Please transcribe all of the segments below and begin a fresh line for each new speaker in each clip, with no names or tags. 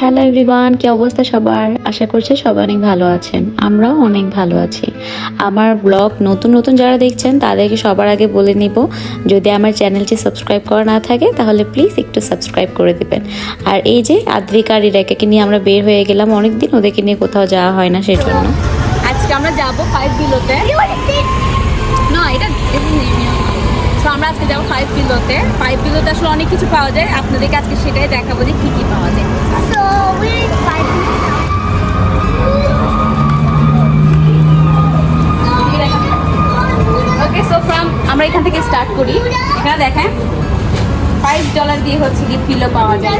Hello everyone কি অবস্থা সবার? আশা করছি সবাই অনেক ভালো আছেন। আমরাও অনেক ভালো আছি। আমার ব্লগ নতুন নতুন যারা দেখছেন, তাদেরকে সবার আগে বলে নিব, যদি আমার চ্যানেলটি সাবস্ক্রাইব করা না থাকে, তাহলে প্লিজ একটু সাবস্ক্রাইব করে দেবেন। আর এই যে আদ্রিকা আর নিয়ে আমরা বের হয়ে গেলাম, অনেকদিন ওদেরকে নিয়ে কোথাও যাওয়া হয় না সেজন্য।
আজকে আমরা যাব ফাইভ বিলোতে না, এটা আমরা আজকে যাব ফাইভ বিলোতে ফাইভ বিলোতে আসলে অনেক কিছু পাওয়া যায়। আপনাদেরকে আজকে সেটাই দেখাবো যে কি কি আমরা এখান থেকে স্টার্ট করি। এখানে দেখেন ফাইভ ডলার দিয়ে হচ্ছে গিয়ে পিলো পাওয়া যায়।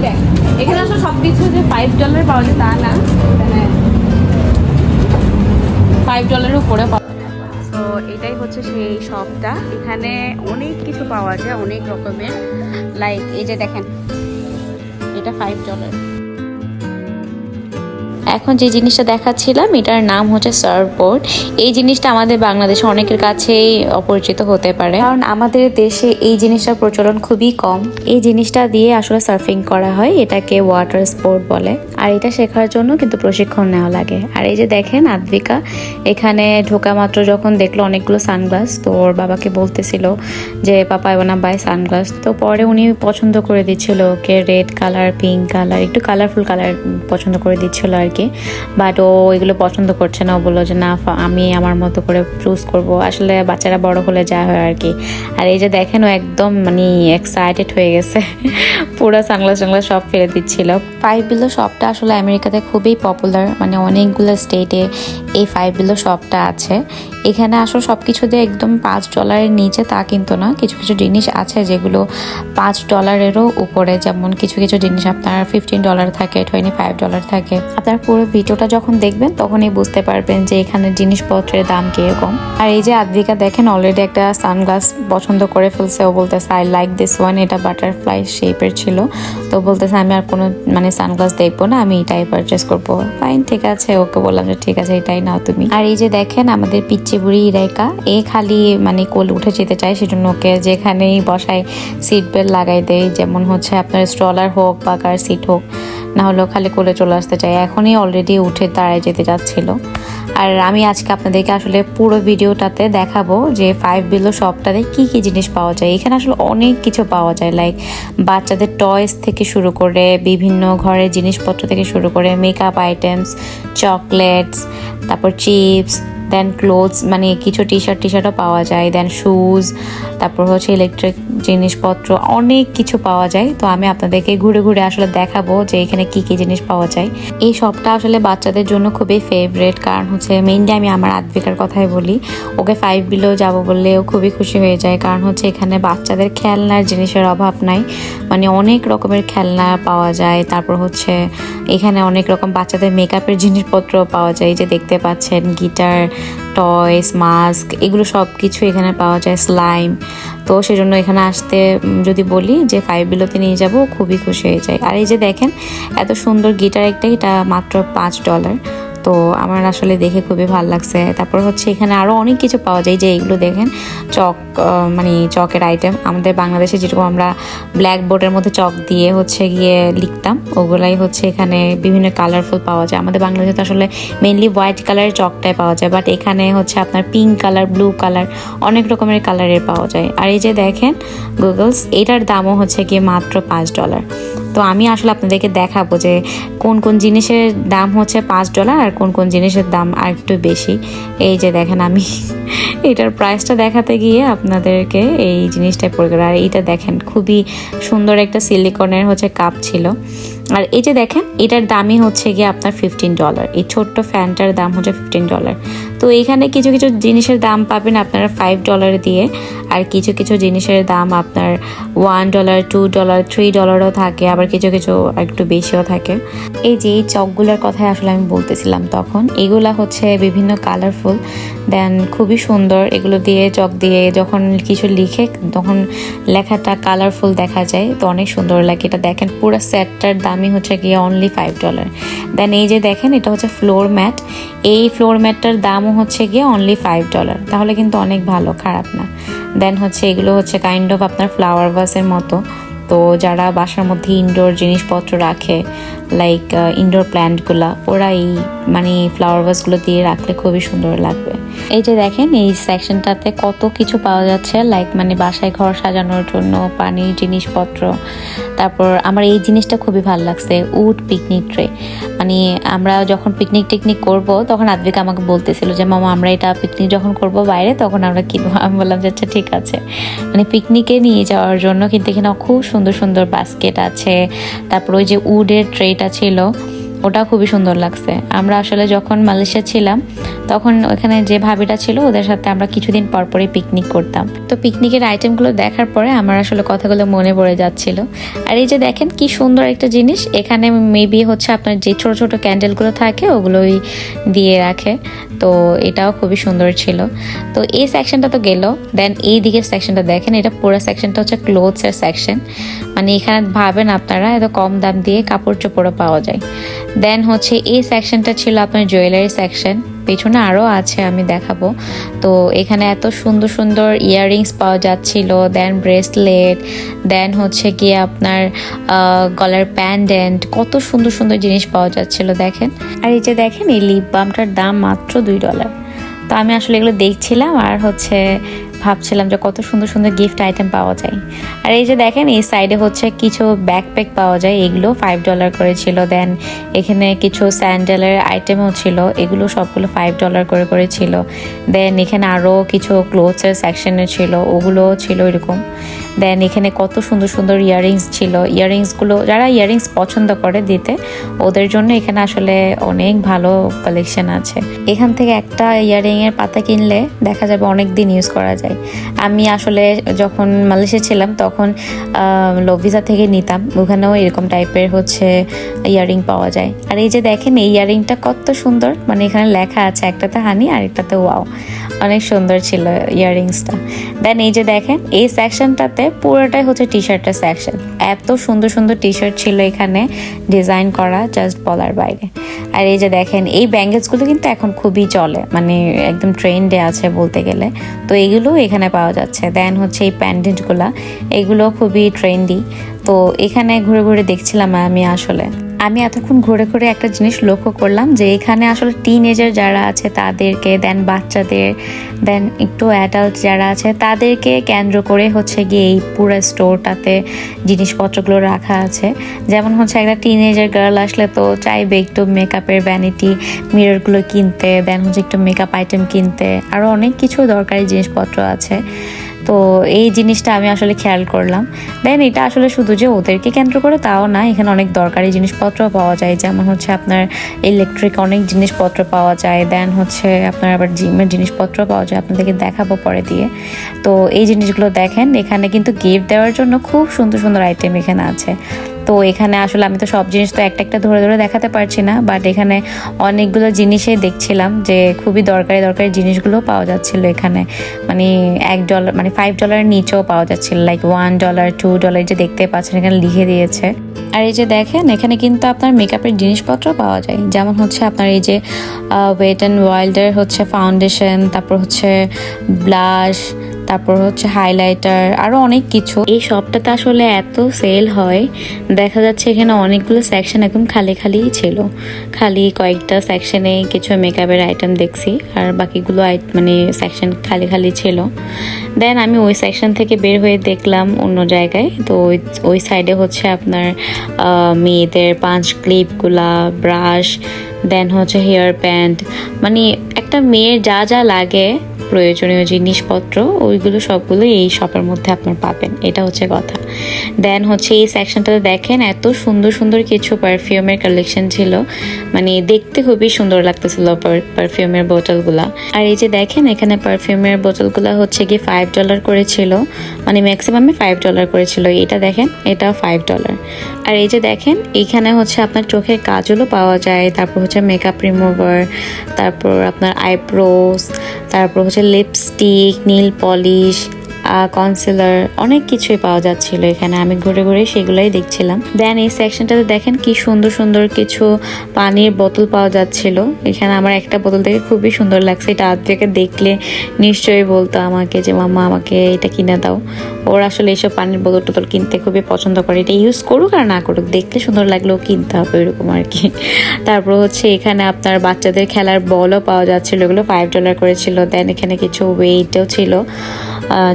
মানে, এখানে আসলে সবকিছু যে ফাইভ ডলার পাওয়া যায় তা না। মানে, ফাইভ ডলারের উপরে পাওয়া তো এটাই হচ্ছে সেই শপটা এখানে অনেক কিছু পাওয়া যায়, অনেক রকমের। লাইক এই যে দেখেন, এটা ফাইভ ডলার
এখন যে জিনিসটা দেখাচ্ছিলাম, এটার নাম হচ্ছে সার্ফবোর্ড। এই জিনিসটা আমাদের বাংলাদেশে অনেকের কাছেই অপরিচিত হতে পারে। কারণ আমাদের দেশে এই জিনিসটার প্রচলন খুবই কম। এই জিনিসটা দিয়ে আসলে সার্ফিং করা হয়, এটাকে ওয়াটার স্পোর্ট বলে। আর এটা শেখার জন্য কিন্তু প্রশিক্ষণ নেওয়া লাগে। আর এই যে দেখেন আদ্বিকা এখানে ঢোকা মাত্র যখন দেখল অনেকগুলো সানগ্লাস, তো ওর বাবাকে বলতেছিল যে, পাপা এবার না বাই সানগ্লাস। তো পরে উনি পছন্দ করে দিচ্ছিল ওকে রেড কালার, পিঙ্ক কালার, একটু কালারফুল কালার পছন্দ করে দিচ্ছিল আর কি। বাট ও এগুলো পছন্দ করছে না। ও বলল যে না আমি আমার মতো করে চুজ করব। আসলে বাচ্চারা বড় হলে যা হয় আর কি। আর এই যে দেখেন ও একদম মানে এক্সাইটেড হয়ে গেছে। পুরো সানগ্লাস টাংলাস সব ফেলে দিচ্ছিল। ফাইভ বিলো শপটা আসলে আমেরিকাতে খুবই পপুলার মানে অনেকগুলো স্টেটে এই ফাইভ বিলো শপটা আছে। এখানে আসলে সব কিছুতে একদম পাঁচ ডলারের নিচে তা কিন্তু না। কিছু কিছু জিনিস আছে যেগুলো পাঁচ ডলারেরও উপরে। যেমন কিছু কিছু জিনিস আপনার ফিফটিন ডলার থাকে টোয়েন্টি ফাইভ ডলার থাকে। আপনার পুরো ভিডিওটা যখন দেখবেন, তখনই বুঝতে পারবেন যে এখানে জিনিসপত্রের দাম কীরকম। আর এই যে আদ্রিকা দেখেন অলরেডি একটা সানগ্লাস পছন্দ করে ফেলছে। ও বলতেছে আই লাইক দিস ওয়ান এটা বাটারফ্লাই শেপের ছিল। তো বলতেছে, আমি আর কোনো মানে সানগ্লাস দেখব না, আমি এটাই পারচেস করব। ফাইন ঠিক আছে। ওকে বললাম যে, ঠিক আছে, এটাই নাও তুমি। আর এই যে দেখেন, আমাদের পিচ্চি বুড়ি ইরাইকা, এ খালি মানে কোল উঠে যেতে চায়, সেজন্য ওকে যেখানেই বসায় সিট বেল্ট লাগাই দেয়। যেমন হচ্ছে আপনার স্ট্রলার হোক বা কার সিট হোক। না হলেও খালি কোলে চলে আসতে চাই। এখনই অলরেডি উঠে দাঁড়ায় যেতে যাচ্ছিল। আর আমি আজকে আপনাদেরকে আসলে পুরো ভিডিওটাতে দেখাবো যে ফাইভ বিলো শপটাতে কি কি জিনিস পাওয়া যায়। এখানে আসলে অনেক কিছু পাওয়া যায় লাইক বাচ্চাদের টয়স থেকে শুরু করে বিভিন্ন ঘরের জিনিসপত্র থেকে শুরু করে মেকআপ আইটেমস চকলেটস তারপর চিপস দেন ক্লোথস মানে কিছু টি শার্ট টি শার্টও পাওয়া যায়। দেন শুজ তারপর হচ্ছে ইলেকট্রিক জিনিসপত্র, অনেক কিছু পাওয়া যায়। তো আমি আপনাদেরকে ঘুরে ঘুরে আসলে দেখাবো যে এখানে কি কি জিনিস পাওয়া যায়। এই শপটা আসলে বাচ্চাদের জন্য খুবই ফেভারেট কারণ হচ্ছে মেইনলি আমি আমার আদ্বিকার কথাই বলি, ওকে ফাইভ বিলো যাব বললে ও খুবই খুশি হয়ে যায়। কারণ হচ্ছে এখানে বাচ্চাদের খেলনার জিনিসের অভাব নাই। মানে অনেক রকমের খেলনা পাওয়া যায়। তারপর হচ্ছে এখানে অনেক রকম বাচ্চাদের মেকআপের জিনিসপত্র পাওয়া যায়। যে দেখতে পাচ্ছেন গিটার টয়স মাস্ক এগুলো সব কিছু এখানে পাওয়া যায় স্লাইম তো সেজন্য এখানে আসতে যদি বলি যে ফাইভ বিলোতে নিয়ে যাব, খুবই খুশি হয়ে যায় আর এই যে দেখেন, এত সুন্দর গিটার একটা, এটা মাত্র পাঁচ ডলার তো আমার আসলে দেখে খুবই ভালো লাগছে। তারপর হচ্ছে এখানে আরও অনেক কিছু পাওয়া যায় যে এইগুলো দেখেন, চক মানে চকের আইটেম আমাদের বাংলাদেশে যেরকম আমরা ব্ল্যাক বোর্ডের মধ্যে চক দিয়ে হচ্ছে গিয়ে লিখতাম, ওগুলাই হচ্ছে এখানে বিভিন্ন কালারফুল পাওয়া যায়। আমাদের বাংলাদেশে তো আসলে মেনলি হোয়াইট কালারের চকটাই পাওয়া যায় বাট এখানে হচ্ছে আপনার পিঙ্ক কালার ব্লু কালার অনেক রকমের কালারের পাওয়া যায়। আর এই যে দেখেন গুগলস এটার দামও হচ্ছে গিয়ে মাত্র পাঁচ ডলার তো আমি আসলে আপনাদেরকে দেখাবো যে কোন কোন জিনিসের দাম হচ্ছে পাঁচ ডলার আর কোন কোন জিনিসের দাম আর একটু বেশি। এই যে দেখেন আমি এটার প্রাইসটা দেখাতে গিয়ে আপনাদেরকে এই জিনিসটা পড়ে গেল আর এইটা দেখেন, খুবই সুন্দর একটা সিলিকনের হচ্ছে কাপ ছিল। আর এই যে দেখেন, এটার দামই হচ্ছে গিয়ে আপনার ফিফটিন ডলার এই ছোট্ট ফ্যানটার দাম হচ্ছে ফিফটিন ডলার তো এখানে কিছু কিছু জিনিসের দাম পাবেন আপনারা ফাইভ ডলার দিয়ে। আর কিছু কিছু জিনিসের দাম আপনার one dollar two dollar three ডলারও থাকে, আবার কিছু কিছু একটু বেশিও থাকে। এই যে এই চকগুলোর কথাই আসলে আমি বলতেছিলাম তখন, এগুলা হচ্ছে বিভিন্ন কালারফুল দেন খুবই সুন্দর এগুলো দিয়ে চক দিয়ে যখন কিছু লিখে তখন লেখাটা কালারফুল দেখা যায়, তো অনেক সুন্দর লাগে। এটা দেখেন পুরো সেটটার দামই হচ্ছে গিয়ে অনলি ফাইভ ডলার দেন এই যে দেখেন এটা হচ্ছে ফ্লোর ম্যাট এই ফ্লোর ম্যাটটার দামও হচ্ছে গিয়ে অনলি ফাইভ ডলার তাহলে কিন্তু অনেক ভালো, খারাপ না। দেন হচ্ছে এগুলো হচ্ছে কাইন্ড অফ আপনার ফ্লাওয়ার ভাসের মতো। তো যারা বাসার মধ্যে ইনডোর জিনিসপত্র রাখে লাইক ইনডোর প্ল্যান্টগুলো ওরা এই মানে ফ্লাওয়ার ভাসগুলো দিয়ে রাখলে খুবই সুন্দর লাগবে। এই যে দেখেন, এই সেকশনটাতে কত কিছু পাওয়া যাচ্ছে লাইক মানে বাসায় ঘর সাজানোর জন্য পানির জিনিসপত্র। তারপর আমার এই জিনিসটা খুবই ভালো লাগছে উড পিকনিক ট্রে মানে আমরা যখন পিকনিক টিকনিক করব, তখন আদ্রিকা আমাকে বলতেছিল যে, মামা, আমরা এটা পিকনিক যখন করব বাইরে, তখন আমরা কিনবো। আমি বললাম যে আচ্ছা ঠিক আছে। মানে পিকনিকে নিয়ে যাওয়ার জন্য কিন্তু এখানে খুব সুন্দর সুন্দর বাস্কেট আছে। তারপর ওই যে উডের ট্রেটা ছিল ওটা খুবই সুন্দর লাগছে। আমরা আসলে যখন মালয়েশিয়া ছিলাম, তখন ওখানে যে ভাবিটা ছিল, ওদের সাথে আমরা কিছুদিন পর পরই পিকনিক করতাম। তো পিকনিকের আইটেমগুলো দেখার পরে আমার আসলে কথাগুলো মনে পড়ে যাচ্ছিল। আর এই যে দেখেন কি সুন্দর একটা জিনিস, এখানে মেবি হচ্ছে আপনার যে ছোট ছোট ক্যান্ডেলগুলো থাকে, ওগুলোই দিয়ে রাখে। তো এটাও খুবই সুন্দর ছিল। তো এই সেকশনটা তো গেল দেন এই দিকের সেকশনটা দেখেন, এটা পুরো সেকশনটা হচ্ছে ক্লোথসের সেকশন মানে এখানে ভাবেন আপনারা, এত কম দাম দিয়ে কাপড় চোপড়ও পাওয়া যায়। দেন হচ্ছে এই সেকশনটা ছিল আপনার জুয়েলারি সেকশন পেছনে আরও আছে, আমি দেখাবো। তো এখানে এত সুন্দর সুন্দর ইয়াররিংস পাওয়া যাচ্ছিল দেন ব্রেসলেট দেন হচ্ছে গিয়ে আপনার গলার প্যান্ডেন্ট কত সুন্দর সুন্দর জিনিস পাওয়া যাচ্ছিল, দেখেন। আর এই যে দেখেন, এই লিপ বামটার দাম মাত্র দুই ডলার তো আমি আসলে এগুলো দেখছিলাম, আর হচ্ছে ভাবছিলাম যে কত সুন্দর সুন্দর গিফট আইটেম পাওয়া যায়। আর এই যে দেখেন, এই সাইডে হচ্ছে কিছু ব্যাকপ্যাক পাওয়া যায়, এগুলো ফাইভ ডলার করে ছিল। দেন এখানে কিছু স্যান্ডেলের আইটেমও ছিল, এগুলো সবগুলো ফাইভ ডলার করে করে ছিল। দেন এখানে আরও কিছু ক্লোথসের সেকশনে ছিল, ওগুলোও ছিল এরকম। দেন এখানে কত সুন্দর সুন্দর ইয়াররিংস ছিল। ইয়াররিংসগুলো যারা ইয়াররিংস পছন্দ করে দিতে, ওদের জন্য এখানে আসলে অনেক ভালো কালেকশন আছে। এখান থেকে একটা ইয়াররিং এর পাতা কিনলে দেখা যাবে অনেক দিন ইউজ করা যায়। আমি আসলে যখন মালয়েশিয়া ছিলাম, তখন লোভিজা থেকে নিতাম। ওখানেও এরকম টাইপের হচ্ছে ইয়াররিং পাওয়া যায়। আর এই যে দেখেন, এই ইয়াররিংটা কত সুন্দর। মানে এখানে লেখা আছে, একটাতে হানি আর একটাতে ওয়াও অনেক সুন্দর ছিল ইয়াররিংসটা। দেন এই যে দেখেন, এই সেকশনটাতে পুরোটাই হচ্ছে টি শার্টের সেকশন এত সুন্দর সুন্দর টি শার্ট ছিল এখানে ডিজাইন করা জাস্ট বলার বাইরে। আর এই যে দেখেন, এই ব্যাঙ্গেলসগুলো কিন্তু এখন খুবই চলে মানে একদম ট্রেন্ডে আছে বলতে গেলে। তো এগুলো এখানে পাওয়া যাচ্ছে। দেন হচ্ছে এই প্যান্ডেন্টগুলো এগুলো খুবই ট্রেন্ডি তো এখানে ঘুরে ঘুরে দেখছিলাম আমি আসলে। আমি এতক্ষণ ঘুরে ঘুরে একটা জিনিস লক্ষ্য করলাম যে এখানে আসলে টিন এজার যারা আছে, তাদেরকে দেন বাচ্চাদের দেন একটু অ্যাডাল্ট যারা আছে, তাদেরকে কেন্দ্র করে হচ্ছে গিয়ে এই পুরো স্টোরটাতে জিনিসপত্রগুলো রাখা আছে। যেমন হচ্ছে একটা টিন এজার গার্ল আসলে তো চাইবে একটু মেকআপের ভ্যানিটি মিররগুলো কিনতে দেন হচ্ছে একটু মেকআপ আইটেম কিনতে আরও অনেক কিছু দরকারি জিনিসপত্র আছে। তো এই জিনিসটা আমি আসলে খেয়াল করলাম। দেন এটা আসলে শুধু যে ওদেরকে কেন্দ্র করে তাও না, এখানে অনেক দরকারি জিনিসপত্র পাওয়া যায়, যেমন হচ্ছে আপনার ইলেকট্রিক অনেক জিনিসপত্র পাওয়া যায় দেন হচ্ছে আপনার আবার জিমের জিনিসপত্র পাওয়া যায়, আপনাদেরকে দেখাবো পরে দিয়ে। তো এই জিনিসগুলো দেখেন, এখানে কিন্তু গিফট দেওয়ার জন্য খুব সুন্দর সুন্দর আইটেম এখানে আছে। তো এখানে আসলে আমি তো সব জিনিস তো একটা একটা ধরে ধরে দেখাতে পারছি না বাট এখানে অনেকগুলো জিনিসই দেখছিলাম যে খুবই দরকারি দরকারি জিনিসগুলো পাওয়া যাচ্ছিল এখানে। মানে এক ডলার মানে ফাইভ ডলারের নিচেও পাওয়া যাচ্ছিল like one dollar two dollar যে দেখতে পাচ্ছেন এখানে লিখে দিয়েছে। আর এই যে দেখেন, এখানে কিন্তু আপনার মেকআপের জিনিসপত্র পাওয়া যায়। যেমন হচ্ছে আপনার এই যে ওয়েট অ্যান্ড ওয়াইল্ডের হচ্ছে ফাউন্ডেশন তারপর হচ্ছে ব্লাশ তারপর হচ্ছে হাইলাইটার আরও অনেক কিছু। এই শপটাতে আসলে এত সেল হয়, দেখা যাচ্ছে এখানে অনেকগুলো সেকশন একদম খালি খালিই ছিল। খালি কয়েকটা সেকশনে কিছু মেকআপের আইটেম দেখছি, আর বাকিগুলো মানে সেকশন খালি খালি ছিল। দেন আমি ওই সেকশন থেকে বের হয়ে দেখলাম অন্য জায়গায়। তো ওই ওই সাইডে হচ্ছে আপনার মেয়েদের পাঁচ ক্লিপগুলা ব্রাশ দেন হচ্ছে হেয়ার প্যান্ট মানে একটা মেয়ের যা যা লাগে প্রয়োজনীয় জিনিসপত্র, ওইগুলো সবগুলো এই শপের মধ্যে আপনার পাবেন। এটা হচ্ছে কথা। দেন হচ্ছে এই সেকশনটাতে দেখেন এত সুন্দর সুন্দর কিছু পারফিউমের কালেকশন ছিল। মানে দেখতে খুবই সুন্দর লাগতেছিল পারফিউমের বোতলগুলা আর এই যে দেখেন এখানে পারফিউমের বোতলগুলো হচ্ছে কি ফাইভ ডলার করেছিল মানে ম্যাক্সিমামে ফাইভ ডলার করেছিল। এটা দেখেন এটা ফাইভ ডলার আর এই যে দেখেন, এইখানে হচ্ছে আপনার চোখের কাজলও পাওয়া যায়, তারপর হচ্ছে মেকআপ রিমুভার তারপর আপনার আইব্রোস তারপর হচ্ছে লিপস্টিক নীল পলিশ কনসিলার অনেক কিছুই পাওয়া যাচ্ছিল এখানে। আমি ঘুরে ঘুরে সেগুলোই দেখছিলাম। দেন এই সেকশনটাতে দেখেন কি সুন্দর সুন্দর কিছু পানির বোতল পাওয়া যাচ্ছিল। এখানে আমার একটা বোতল থেকে খুবই সুন্দর লাগছে। এটা আদ্রিকে দেখলে নিশ্চয়ই বলতো আমাকে যে মামা আমাকে এটা কিনে দাও। ওর আসলে এইসব পানির বোতল টোতল কিনতে খুবই পছন্দ করে। এটা ইউজ করুক আর না করুক, দেখলে সুন্দর লাগলেও কিনতে হবে এরকম আর কি। তারপর হচ্ছে এখানে আপনার বাচ্চাদের খেলার বলও পাওয়া যাচ্ছিল। এগুলো ফাইভ ডলার করেছিল দেন এখানে কিছু ওয়েটও ছিল।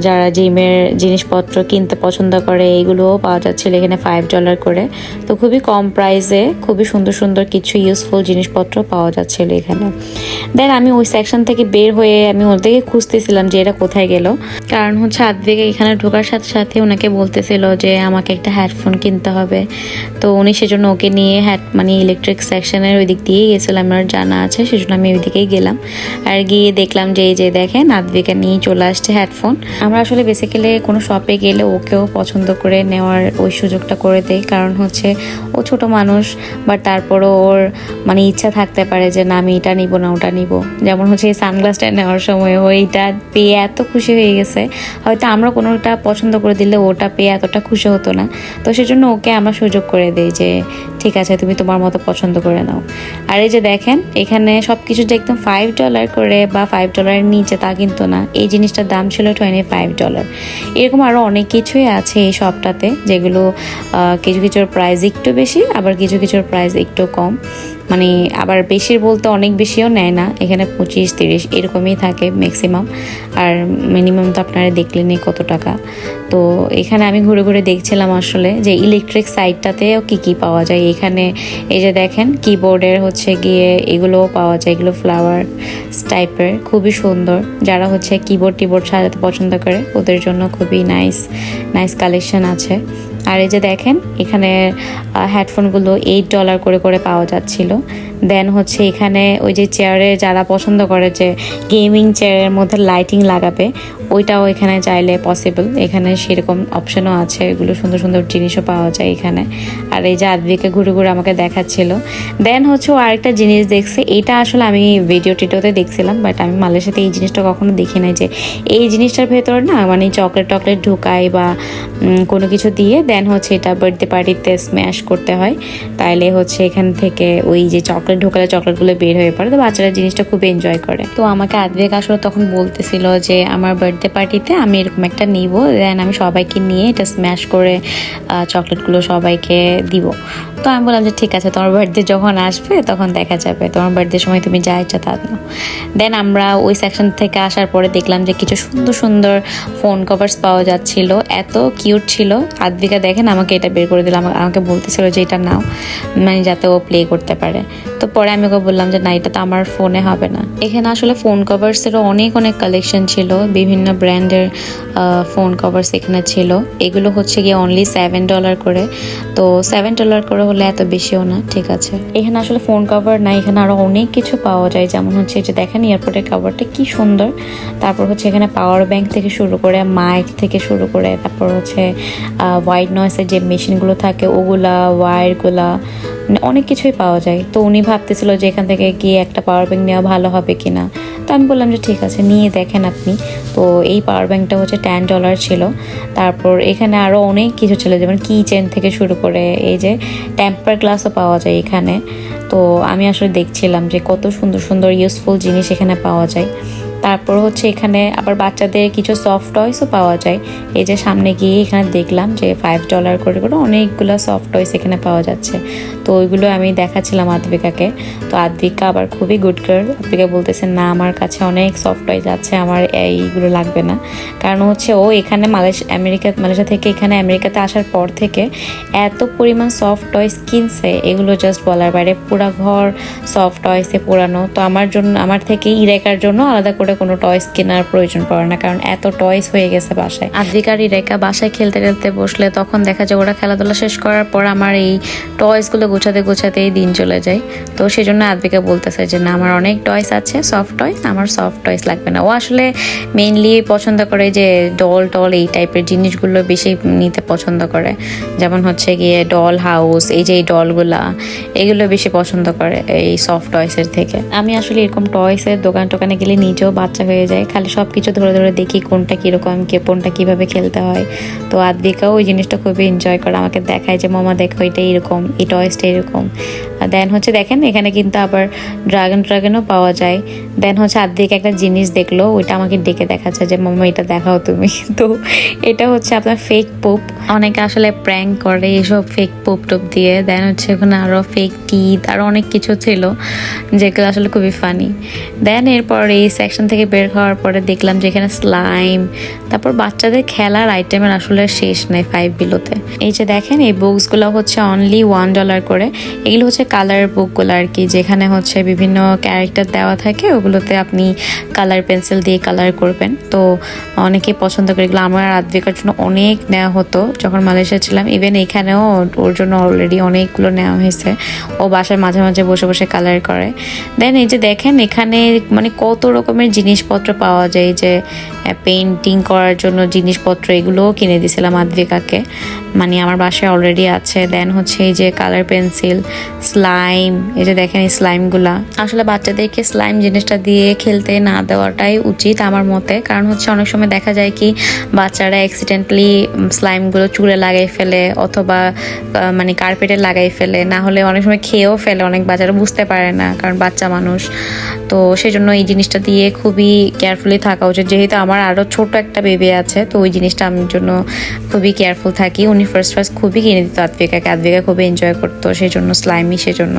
যারা জিমের জিনিসপত্র কিনতে পছন্দ করে এগুলোও পাওয়া যাচ্ছিল এখানে ফাইভ ডলার করে। তো খুবই কম প্রাইসে খুবই সুন্দর সুন্দর কিছু ইউজফুল জিনিসপত্র পাওয়া যাচ্ছিল এখানে। দেন আমি ওই সেকশন থেকে বের হয়ে আমি ওর দিকে খুঁজতেছিলাম যে এটা কোথায় গেল। কারণ হচ্ছে আদ্বিকে এখানে ঢোকার সাথে সাথে ওনাকে বলতেছিল যে আমাকে একটা হেডফোন কিনতে হবে। তো উনি সেজন্য ওকে নিয়ে হ্যাড মানে ইলেকট্রিক সেকশনের ওই দিক দিয়েই গেছিলাম আমার জানা আছে, সেজন্য আমি ওই দিকেই গেলাম। আর গিয়ে দেখলাম যে এই যে দেখেন আদ্বিকা নিয়ে চলে আসছে হেডফোন আমরা আসলে বেসিক্যালি কোনো শপে গেলে ওকেও পছন্দ করে নেওয়ার ওই সুযোগটা করে দেয়। কারণ হচ্ছে ও ছোট মানুষ বাট তারপরও ওর মানে ইচ্ছা থাকতে পারে যে না, আমি এটা নিব না, ওটা নিব। যেমন হচ্ছে এই সানগ্লাসটা নেওয়ার সময় ও এইটা পেয়ে এত খুশি হয়ে গেছে। হয়তো আমরা কোনোটা পছন্দ করে দিলে ওটা পেয়ে এতটা খুশি হতো না। তো সেজন্য ওকে আমরা সুযোগ করে দিই যে, ঠিক আছে, তুমি তোমার মতো পছন্দ করে নাও। আর এই যে দেখেন, এখানে সব কিছু যে একদম ফাইভ ডলার করে বা ফাইভ ডলারের নিচে তা কিন্তু না। এই জিনিসটার দাম ছিল টোয়েন্টি ফাইভ ডলার এরকম আরও অনেক কিছুই আছে এই শপটাতে যেগুলো কিছু কিছুর প্রাইস একটু বেশি, আবার কিছু কিছুর প্রাইস একটু কম। মানে আবার বেশির বলতে অনেক বেশিও নেয় না। এখানে পঁচিশ, তিরিশ এরকমই থাকে ম্যাক্সিমাম আর মিনিমাম তো আপনারা দেখলেনই কত টাকা। তো এখানে আমি ঘুরে ঘুরে দেখছিলাম আসলে যে ইলেকট্রিক সাইডটাতেও কী কী পাওয়া যায়। এখানে এই যে দেখেন কিবোর্ডের হচ্ছে গিয়ে এগুলোও পাওয়া যায়। এগুলো ফ্লাওয়ার টাইপের খুবই সুন্দর। যারা হচ্ছে কিবোর্ড টিবোর্ড সাজাতে পছন্দ করে, ওদের জন্য খুবই নাইস নাইস কালেকশন আছে। আর এই যে দেখেন এখানে হেডফোনগুলো এইট ডলার করে করে পাওয়া যাচ্ছিল। দেন হচ্ছে এখানে ওই যে চেয়ারে যারা পছন্দ করে যে গেমিং চেয়ারের মধ্যে লাইটিং লাগাবে, ওইটাও এখানে চাইলে পসিবল এখানে সেরকম অপশনও আছে, এগুলো সুন্দর সুন্দর জিনিসও পাওয়া যায় এখানে। আর এই যে আদবিকে ঘুরে ঘুরে আমাকে দেখাচ্ছিল। দেন হচ্ছে ও আরেকটা জিনিস দেখছে, এটা আসলে আমি ভিডিও টিডিওতে দেখছিলাম বাট আমি মালয়েশিয়াতে এই জিনিসটা কখনো দেখি নাই যে এই জিনিসটার ভেতর না মানে চকলেট টকলেট ঢুকায় বা কোনো কিছু দিয়ে দেন হচ্ছে এটা বার্থডে পার্টিতে স্ম্যাশ করতে হয়। তাইলে হচ্ছে এখান থেকে ওই যে চকলেট ঢোকালে চকলেটগুলো বের হয়ে পড়ে, তো বাচ্চারা জিনিসটা খুব এনজয় করে। তো আমাকে আদবেক আসলে তখন বলতেছিল যে, আমার বার্থডে পার্টিতে আমি এরকম একটা নিব দেন আমি সবাইকে নিয়ে এটা স্ম্যাশ করে চকলেটগুলো সবাইকে দিব। তো আমি বললাম যে ঠিক আছে, তোমার বার্থডে যখন আসবে তখন দেখা যাবে। তোমার বার্থডে সময় তুমি যা ইচ্ছা তা দেন আমরা ওই সেকশন থেকে আসার পরে দেখলাম যে কিছু সুন্দর সুন্দর ফোন কভার্স পাওয়া যাচ্ছিল। এত কিউট ছিল। আদ্বিকা দেখেন আমাকে এটা বের করে দিলাম আমাকে বলতেছিল যে এটা নাও মানে যাতে ও প্লে করতে পারে। তো পরে আমি ওকে বললাম যে না, এটা তো আমার ফোনে হবে না। এখানে আসলে ফোন কভার্সেরও অনেক অনেক কালেকশন ছিল। বিভিন্ন ব্র্যান্ডের ফোন কভার্স এখানে ছিল। এগুলো হচ্ছে গিয়ে অনলি সেভেন ডলার করে। তো সেভেন ডলার করে হলে এত বেশিও না, ঠিক আছে। এখানে আসলে ফোন কভার না এখানে আরও অনেক কিছু পাওয়া যায়। যেমন হচ্ছে যে দেখেন এয়ারপোর্টের কভারটা কি সুন্দর। তারপর হচ্ছে এখানে পাওয়ার ব্যাংক থেকে শুরু করে মাইক থেকে শুরু করে, তারপর হচ্ছে হোয়াইট নয়েসের যে মেশিনগুলো থাকে, ওগুলা ওয়ারগুলা অনেক কিছুই পাওয়া যায়। তো উনি ভাবতেছিল যে এখান থেকে গিয়ে একটা পাওয়ার ব্যাংক নেওয়া ভালো হবে কি না তো আমি বললাম যে ঠিক আছে, নিয়ে দেখেন আপনি। তো এই পাওয়ার ব্যাংকটা হচ্ছে টেন ডলার ছিল। তারপর এখানে আরও অনেক কিছু ছিল, যেমন কি চেন থেকে শুরু করে এই যে টেম্পার গ্লাসও পাওয়া যায় এখানে। তো আমি আসলে দেখছিলাম যে কত সুন্দর সুন্দর ইউজফুল জিনিস এখানে পাওয়া যায়। তারপর হচ্ছে এখানে আবার বাচ্চাদের কিছু সফট টয়েসও পাওয়া যায়। এই যে সামনে গিয়ে এখানে দেখলাম যে ফাইভ ডলার করে করে অনেকগুলো সফট টয়েস এখানে পাওয়া যাচ্ছে। তো ওইগুলো আমি দেখাচ্ছিলাম আদ্বিকাকে। তো আদ্বিকা আবার খুবই গুড গার্ল আদ্বিকা বলতেছে, না, আমার কাছে অনেক সফট টয়স আছে, আমার এইগুলো লাগবে না। কারণ হচ্ছে ও এখানে মালয়েশিয়া আমেরিকা, মালয়েশিয়া থেকে এখানে আমেরিকাতে আসার পর থেকে এত পরিমাণ সফট টয়েস কিনছে, এগুলো জাস্ট বলার বাইরে। পুরা ঘর সফট টয়েসে পোড়ানো। তো আমার জন্য, আমার থেকে ইরেকার জন্য আলাদা করে কোনো টয়েস কেনার প্রয়োজন পড়ে না কারণ এত টয়েস হয়ে গেছে বাসায়। আদ্রিকার ইরেকা বাসায় খেলতে খেলতে বসলে তখন দেখা যায় ওরা খেলাধুলা শেষ করার পর আমার এই টয়েসগুলো গোছাতে গোছাতেই দিন চলে যায়। তো সেই জন্য আদ্রিকা বলতেছে যে না আমার অনেক টয়েস আছে সফট টয়েস আমার সফট টয়েস লাগবে না। ও আসলে মেইনলি পছন্দ করে যে ডল টল এই টাইপের জিনিসগুলো বেশি নিতে পছন্দ করে। যেমন হচ্ছে গিয়ে ডল হাউস এই যে এই ডলগুলা এগুলো বেশি পছন্দ করে এই সফট টয়েসের থেকে। আমি আসলে এরকম টয়েসের দোকান টোকানে গেলে নিজেও বাচ্চা হয়ে যায়, খালি সব কিছু ধরে ধরে দেখি কোনটা কীরকম, কে কোনটা কীভাবে খেলতে হয়। তো আদ্বিকাও ওই জিনিসটা খুবই এনজয় করে, আমাকে দেখায় যে, মামা, দেখো এটা এরকম, এই টয়েসটা এরকম। দেন হচ্ছে, দেখেন, এখানে কিন্তু আবার ড্রাগন ড্রাগনও পাওয়া যায়। দেন হচ্ছে আদ্বিকা একটা জিনিস দেখল, ওইটা আমাকে ডেকে দেখাচ্ছে যে, মামা, এটা দেখাও তুমি। তো এটা হচ্ছে আপনার ফেক পোপ অনেকে আসলে প্র্যাঙ্ক করে এইসব ফেক পোপ টোপ দিয়ে। দেন হচ্ছে, ওখানে আরও ফেক টিথ আরও অনেক কিছু ছিল, যেগুলো আসলে খুবই ফানি দেন এরপর এই সেকশন থেকে বের হওয়ার পরে দেখলাম যে এখানে স্লাইম তারপর বাচ্চাদের খেলার আইটেমের আসলে শেষ নেই ফাইভ বিলোতে এই যে দেখেন, এই বুকসগুলো হচ্ছে অনলি ওয়ান ডলার করে। এগুলো হচ্ছে কালার বুকগুলো আর কি, যেখানে হচ্ছে বিভিন্ন ক্যারেক্টার দেওয়া থাকে, ওগুলোতে আপনি কালার পেন্সিল দিয়ে কালার করবেন। তো অনেকেই পছন্দ করে, এগুলো আমার আদ্বিকার জন্য অনেক নেওয়া হতো। যখন মালয়েশিয়া ছিলাম ইভেন এখানেও ওর জন্য অলরেডি অনেকগুলো নেওয়া হয়েছে। ও বাসায় মাঝে মাঝে বসে বসে কালার করে। দেন এই যে দেখেন, এখানে মানে কত রকমের জিনিসপত্র পাওয়া যায়, যে পেন্টিং করার জন্য জিনিসপত্র এগুলোও কিনে দিয়েছিলাম আদ্বিকাকে মানে আমার বাসায় অলরেডি আছে। দেন হচ্ছে এই যে কালার পেন্সিল স্লাইম এই যে দেখেন এই স্লাইমগুলা আসলে বাচ্চাদেরকে স্লাইম জিনিসটা দিয়ে খেলতে না দেওয়াটাই উচিত আমার মতে। কারণ হচ্ছে অনেক সময় দেখা যায় কি, বাচ্চারা অ্যাক্সিডেন্টলি স্লাইমগুলো চুলে লাগাই ফেলে অথবা মানে কার্পেটে লাগাই ফেলে। না হলে অনেক সময় খেয়েও ফেলে, অনেক বাচ্চারা বুঝতে পারে না, কারণ বাচ্চা মানুষ। তো সেই জন্য এই জিনিসটা দিয়ে খুবই কেয়ারফুলি থাকা উচিত। যেহেতু আমার আরও ছোট একটা বেবি আছে, তো ওই জিনিসটা আমার জন্য খুবই কেয়ারফুল থাকি। উনি ফার্স্ট ফার্স্ট খুবই কিনে দিত আদ্বিকাকে আদ্বিকা খুবই এনজয় করতো সেই জন্য স্লাইমি সেজন্য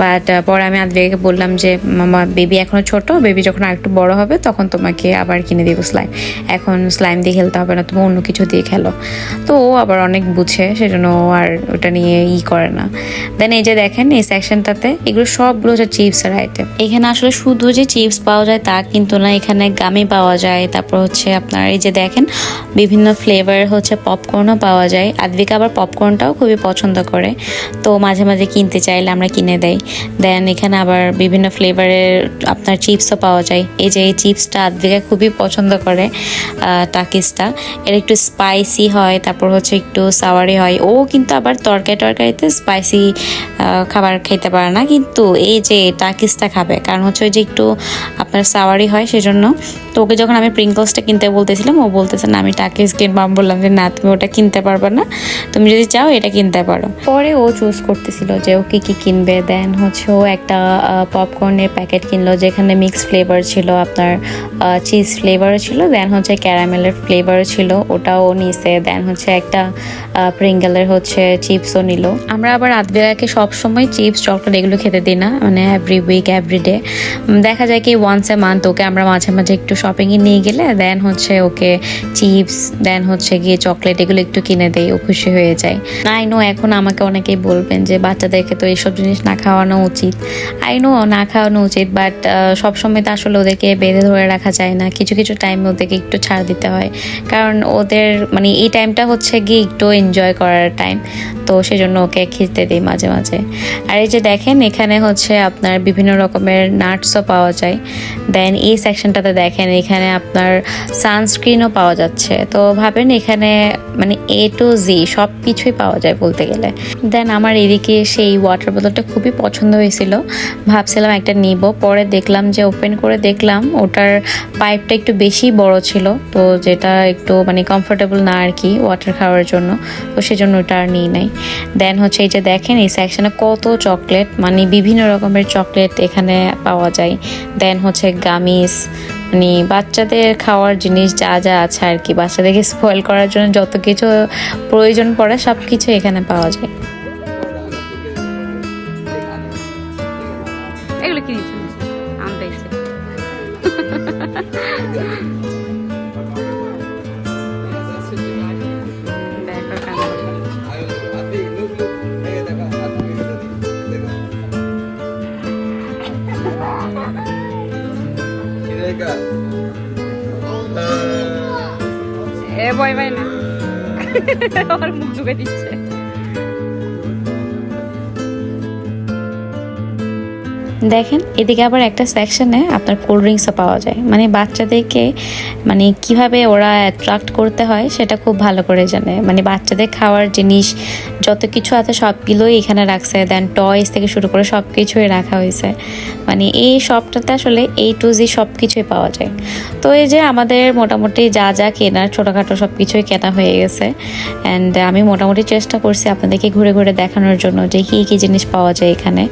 বাট পরে আমি আদ্বিকাকে বললাম যে, মামা বেবি এখনও ছোট বেবি যখন আরেকটু বড় হবে তখন তোমাকে আবার কিনে দেবো স্লাইম এখন স্লাইম দিয়ে খেলতে হবে না, তুমি অন্য কিছু দিয়ে খেলো। তো ও আবার অনেক বুঝে, সেজন্য ও আর ওটা নিয়ে ই করে না। দেন এই যে দেখেন, এই সেকশনটাতে এগুলো সবগুলো হচ্ছে চিপসের আইটেম এখানে আসলে শুধু যে চিপস পাওয়া যায় তা কিন্তু না, এখানে গামি পাওয়া যায়। তারপর হচ্ছে আপনার এই যে দেখেন, বিভিন্ন ফ্লেভার হচ্ছে পপকর্নও পাওয়া যায়। আদবিকা আবার পপকর্নটাও খুবই পছন্দ করে। তো মাঝে মাঝে কিনতে চাইলে আমরা কিনে দেই। দেন এখানে আবার বিভিন্ন ফ্লেভারের আপনার চিপসও পাওয়া যায়। এই যে এই চিপসটা আদ্বিকা খুবই পছন্দ করে টাকিসটা এর একটু স্পাইসি হয়, তারপর হচ্ছে একটু সাওয়ারি হয়। ও কিন্তু আবার তরকারি টরকারিতে স্পাইসি খাবার খেতে পারে না। কিন্তু এই যে টাকিসটা খাবে, কারণ হচ্ছে ওই যে একটু আপনার সাওয়ারি হয় সেজন্য। তো ওকে যখন আমি প্রিঙ্কলসটা কিনতে বলতেছিলাম, ও বলতেছে, না, আমি টাকিস কিনবো আমি বললাম যে, না, তুমি ওটা কিনতে পারবে না। তুমি যদি চাও, এটা কিনতে পারো। পরে ও চুজ করতেছিল যে, ও কি কী কিনবে? দেন হচ্ছে ও একটা পপকর্নের প্যাকেট কিনলো, যেখানে মিক্স ফ্লেভার ছিল, আপনার চিজ ফ্লেভারও ছিল দেন হচ্ছে ক্যারামেলের ফ্লেভারও ছিল, ওটাও নিছে। দেন হচ্ছে একটা প্রিঙ্গেলের হচ্ছে চিপসও নিল। আমরা আবার আদবেলাকে সবসময় চিপস চকলেট এগুলো খেতে দিই না মানে এভরি উইক এভরি ডে দেখা যায় কি ওয়ান্স এ মান্থ ওকে আমরা মাঝে মাঝে একটু শপিংয়ে নিয়ে গেলে দেন হচ্ছে ওকে চিপস দেন হচ্ছে গিয়ে চকলেট এগুলো একটু কিনে দেই, ও খুশি হয়ে যায়। আই নো এখন আমাকে অনেকেই বলবেন যে, বাচ্চাদেরকে তো এইসব জিনিস না খাওয়ানো উচিত। আই নো না খাওয়ানো উচিত বাট সবসময় তো আসলে ওদেরকে বেঁধে ধরে রাখা যায় না। কিছু কিছু টাইম ওদেরকে একটু ছাড় দিতে হয়। কারণ ওদের মানে এই টাইমটা হচ্ছে গিয়ে একটু এনজয় করার টাইম তো সেজন্য ওকে খেতে দিই মাঝে মাঝে। আর এই যে দেখেন, এখানে হচ্ছে আপনার বিভিন্ন রকমের নাটসও পাওয়া যায়। দেন এই সেকশনটাতে দেখেন, এখানে আপনার সানস্ক্রিনও পাওয়া যাচ্ছে। তো ভাবেন এখানে মানে এ টু জি সব কিছুই পাওয়া যায় বলতে গেলে। দেন আমার এদিকে সেই ওয়াটার বোতলটা খুবই পছন্দ হয়েছিল। ভাবছিলাম একটা নিব। পরে দেখলাম যে ওপেন করে দেখলাম, ওটার পাইপটা একটু বেশি বড় ছিল। তো যেটা একটু মানে কমফোর্টেবল না আর কি ওয়াটার খাওয়ার জন্য। তো সেজন্য ওটা আর নিই নাই। দেন হচ্ছে এই যে দেখেন, এই সেকশনে কত চকলেট মানে বিভিন্ন রকমের চকলেট এখানে পাওয়া যায়। দেন হচ্ছে গামিস মানে বাচ্চাদের খাওয়ার জিনিস যা যা আছে আর কি। বাচ্চাদেরকে স্পয়েল করার জন্য যত কিছু প্রয়োজন পড়ে সব কিছু এখানে পাওয়া যায়।
এ ভয় ভাই না। আমার মুখ ঢুকে দিচ্ছে।
দেখেন, এদিকে আবার একটা সেকশনে আপনার কোল্ড ড্রিঙ্কসও পাওয়া যায়। মানে বাচ্চাদেরকে মানে কীভাবে ওরা অ্যাট্রাক্ট করতে হয় সেটা খুব ভালো করে জানে। মানে বাচ্চাদের খাওয়ার জিনিস, যত কিছু আছে সবগুলোই এখানে রাখছে। দেন টয়স থেকে শুরু করে সব কিছুই রাখা হয়েছে। মানে এই শপটাতে আসলে এই টু জি সব কিছুই পাওয়া যায়। তো এই যে আমাদের মোটামুটি যা যা কেনার, ছোটোখাটো সব কিছুই কেনা হয়ে গেছে। অ্যান্ড আমি মোটামুটি চেষ্টা করছি আপনাদেরকে ঘুরে ঘুরে দেখানোর জন্য যে কী কী জিনিস পাওয়া যায় এখানে।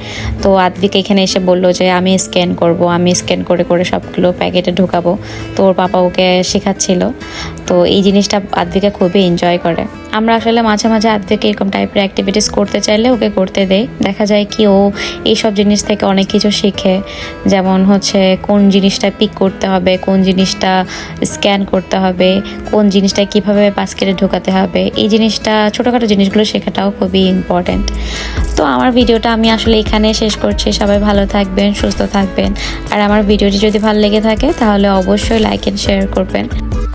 তো আদ্বিক এখানে এসে বলল যে, আমি স্ক্যান করব, আমি স্ক্যান করে করে সবগুলো প্যাকেটে ঢুকাবো। তো ওর পাপা ওকে শেখাচ্ছিল। তো এই জিনিসটা আদ্বিকা খুবই এনজয় করে। আমরা আসলে মাঝে মাঝে আদ্বিকে এরকম টাইপের অ্যাক্টিভিটিস করতে চাইলে ওকে করতে দেয় দেখা যায় কি ও এইসব জিনিস থেকে অনেক কিছু শিখে। যেমন হচ্ছে কোন জিনিসটা পিক করতে হবে, কোন জিনিসটা স্ক্যান করতে হবে, কোন জিনিসটা কীভাবে বাস্কেটে ঢোকাতে হবে। এই জিনিসটা, ছোটোখাটো জিনিসগুলো শেখাটাও খুবই ইম্পর্ট্যান্ট তো আমার ভিডিওটা আমি আসলে এখানে শেষ করছি। সবাই ভালো থাকবেন, সুস্থ থাকবেন। আর আমার ভিডিওটি যদি ভালো লেগে থাকে, তাহলে অবশ্যই লাইক অ্যান্ড শেয়ার করবেন।